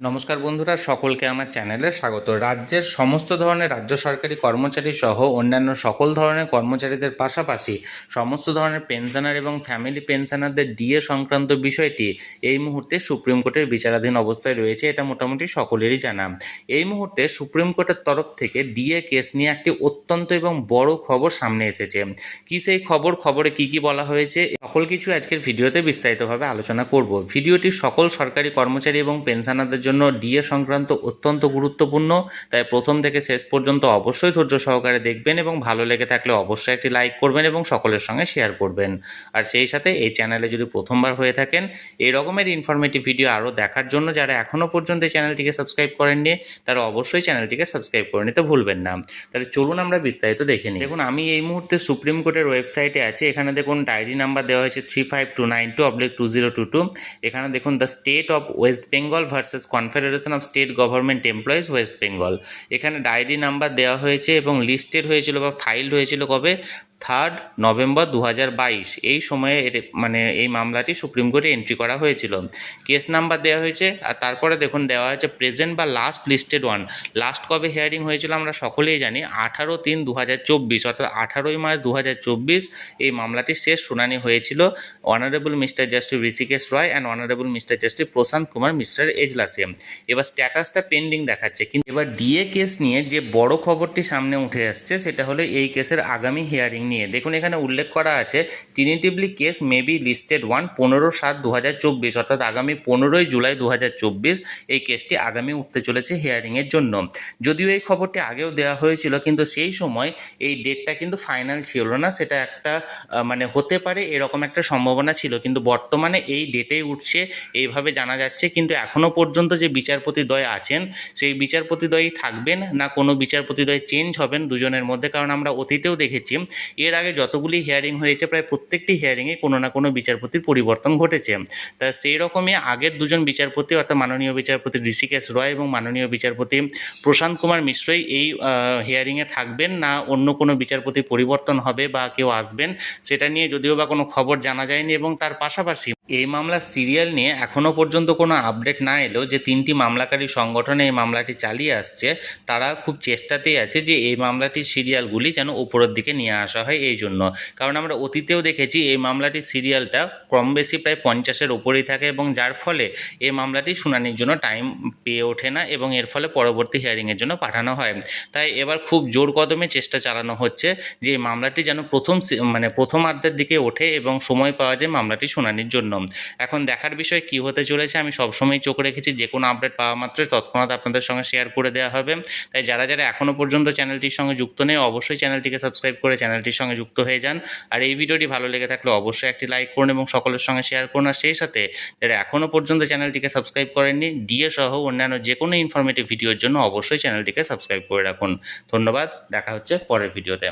নমস্কার বন্ধুরা, সকলকে আমার চ্যানেলে স্বাগত। রাজ্যের সমস্ত ধরনের রাজ্য সরকারি কর্মচারী সহ অন্যান্য সকল ধরনের কর্মচারীদের পাশাপাশি সমস্ত ধরনের পেনশনার এবং ফ্যামিলি পেনশনারদের ডিএ সংক্রান্ত বিষয়টি এই মুহূর্তে সুপ্রিম কোর্টের বিচারাধীন অবস্থায় রয়েছে, এটা মোটামুটি সকলেরই জানা। এই মুহূর্তে সুপ্রিম কোর্টের তরফ থেকে ডিএ কেস নিয়ে একটি অত্যন্ত এবং বড় খবর সামনে এসেছে। কি সেই খবর, খবরে কি কি বলা হয়েছে, সকল কিছু আজকের ভিডিওতে বিস্তারিতভাবে আলোচনা করব। ভিডিওটি সকল সরকারি কর্মচারী এবং পেনশনারদের জন্য ডিএ সংক্রান্ত অত্যন্ত গুরুত্বপূর্ণ। তাই প্রথম থেকে শেষ পর্যন্ত অবশ্যই ধৈর্য সহকারে দেখবেন এবং ভালো লেগে থাকলে অবশ্যই একটি লাইক করবেন এবং সকলের সঙ্গে শেয়ার করবেন। আর সেই সাথে এই চ্যানেলে যদি প্রথমবার হয়ে থাকেন, এই রকমের ইনফরমেটিভ ভিডিও আরও দেখার জন্য যারা এখনও পর্যন্ত এই চ্যানেলটিকে সাবস্ক্রাইব করেননি, তারা অবশ্যই চ্যানেলটিকে সাবস্ক্রাইব করে নিতে ভুলবেন না। তাহলে চলুন আমরা বিস্তারিত দেখে নিই। দেখুন, আমি এই মুহূর্তে সুপ্রিম কোর্টের ওয়েবসাইটে আছি। এখানে দেখুন ডায়েরি নাম্বার দেওয়া হয়েছে three five two nine two oblique two zero two two এখানে দেখুন the state of West Bengal versus confederation of state government employees West Bengal এখানে ডায়েরি নাম্বার দেওয়া হয়েছে এবং লিস্টেড হয়েছিল বা ফাইল হয়েছিল কবে? থার্ড নভেম্বর দু হাজার বাইশ। এই সময়ে মানে এই মামলাটি সুপ্রিম কোর্টে এন্ট্রি করা হয়েছিল। কেস নাম্বার দেওয়া হয়েছে, আর তারপরে দেখুন দেওয়া হয়েছে প্রেজেন্ট বা লাস্ট লিস্টেড ওয়ান লাস্ট কবে হিয়ারিং হয়েছিল আমরা সকলেই জানি, আঠারো তিন দু অর্থাৎ আঠারোই মার্চ দু হাজার চব্বিশ এই মামলাটির শেষ শুনানি হয়েছিল honourable mister justice Rishikesh Roy and honourable mister justice Prashant Kumar mister এজলাসিয়াম এবার স্ট্যাটাসটা পেন্ডিং দেখাচ্ছে, কিন্তু এবার ডিএ কেস নিয়ে যে বড় খবরটি সামনে উঠে আসছে, সেটা হলো এই কেসের আগামী হিয়ারিং নিয়ে। দেখুন, এখানে উল্লেখ করা আছে tentatively case may be listed on পনেরো সাত দু অর্থাৎ আগামী পনেরোই জুলাই দু হাজার চব্বিশ এই কেসটি আগামী উঠতে চলেছে হিয়ারিংয়ের জন্য। যদিও এই খবরটি আগেও দেওয়া হয়েছিল, কিন্তু সেই সময় এই ডেটটা কিন্তু ফাইনাল ছিল না। সেটা একটা মানে হতে পারে এরকম একটা সম্ভাবনা ছিল, কিন্তু বর্তমানে এই ডেটেই উঠছে, এইভাবে জানা যাচ্ছে। কিন্তু এখনও পর্যন্ত যে বিচারপতি দ্বয় আছেন, সেই বিচারপতি দ্বয়ই থাকবেন না কোনো বিচারপতি দ্বয় চেঞ্জ হবেন দুজনের মধ্যে। কারণ আমরা অতীতেও দেখেছি এর আগে যতগুলি হিয়ারিং হয়েছে, প্রায় প্রত্যেকটি হিয়ারিংয়ে কোনো না কোনো বিচারপতির পরিবর্তন ঘটেছে। তা সেই রকমই আগের দুজন বিচারপতি, অর্থাৎ মাননীয় বিচারপতি ঋষিকেশ রয় এবং মাননীয় বিচারপতি প্রশান্ত কুমার মিশ্রই এই হিয়ারিংয়ে থাকবেন না অন্য কোনো বিচারপতি পরিবর্তন হবে বা কেউ আসবেন, সেটা নিয়ে যদিও বা কোনো খবর জানা যায়নি এবং তার পাশাপাশি এই মামলার সিরিয়াল নিয়ে এখনও পর্যন্ত কোনো আপডেট না এলেও যে তিনটি মামলাকারী সংগঠন এই মামলাটি চালিয়ে আসছে, তারা খুব চেষ্টাতেই আছে যে এই মামলাটির সিরিয়ালগুলি যেন উপরের দিকে নিয়ে আসা হয় এই জন্য। কারণ আমরা অতীতেও দেখেছি এই মামলাটির সিরিয়ালটা কম বেশি প্রায় পঞ্চাশের ওপরেই থাকে এবং যার ফলে এই মামলাটি শুনানির জন্য টাইম পেয়ে ওঠে না এবং এর ফলে পরবর্তী হিয়ারিংয়ের জন্য পাঠানো হয়। তাই এবার খুব জোর কদমে চেষ্টা চালানো হচ্ছে যে এই মামলাটি যেন প্রথম মানে প্রথমার্ধের দিকে ওঠে এবং সময় পাওয়া যায় মামলাটি শুনানির জন্য। এখন দেখার বিষয় কি হতে চলেছে, আমি সবসময় চোখ রেখেছি, যে কোনো আপডেট পাওয়া মাত্রই তৎক্ষণাৎ আপনাদের সঙ্গে শেয়ার করে দেওয়া হবে। তাই যারা যারা এখনও পর্যন্ত চ্যানেলটির সঙ্গে যুক্ত নেই, অবশ্যই চ্যানেলটিকে সাবস্ক্রাইব করে চ্যানেলটির সঙ্গে যুক্ত হয়ে যান। আর এই ভিডিওটি ভালো লেগে থাকলে অবশ্যই একটি লাইক করুন এবং সকলের সঙ্গে শেয়ার করুন। আর সেই সাথে যারা এখনও পর্যন্ত চ্যানেলটিকে সাবস্ক্রাইব করেননি ডিএ সহ অন্যান্য যে কোনো ইনফরমেটিভ ভিডিওর জন্য অবশ্যই চ্যানেলটিকে সাবস্ক্রাইব করে রাখুন। ধন্যবাদ, দেখা হচ্ছে পরের ভিডিওতে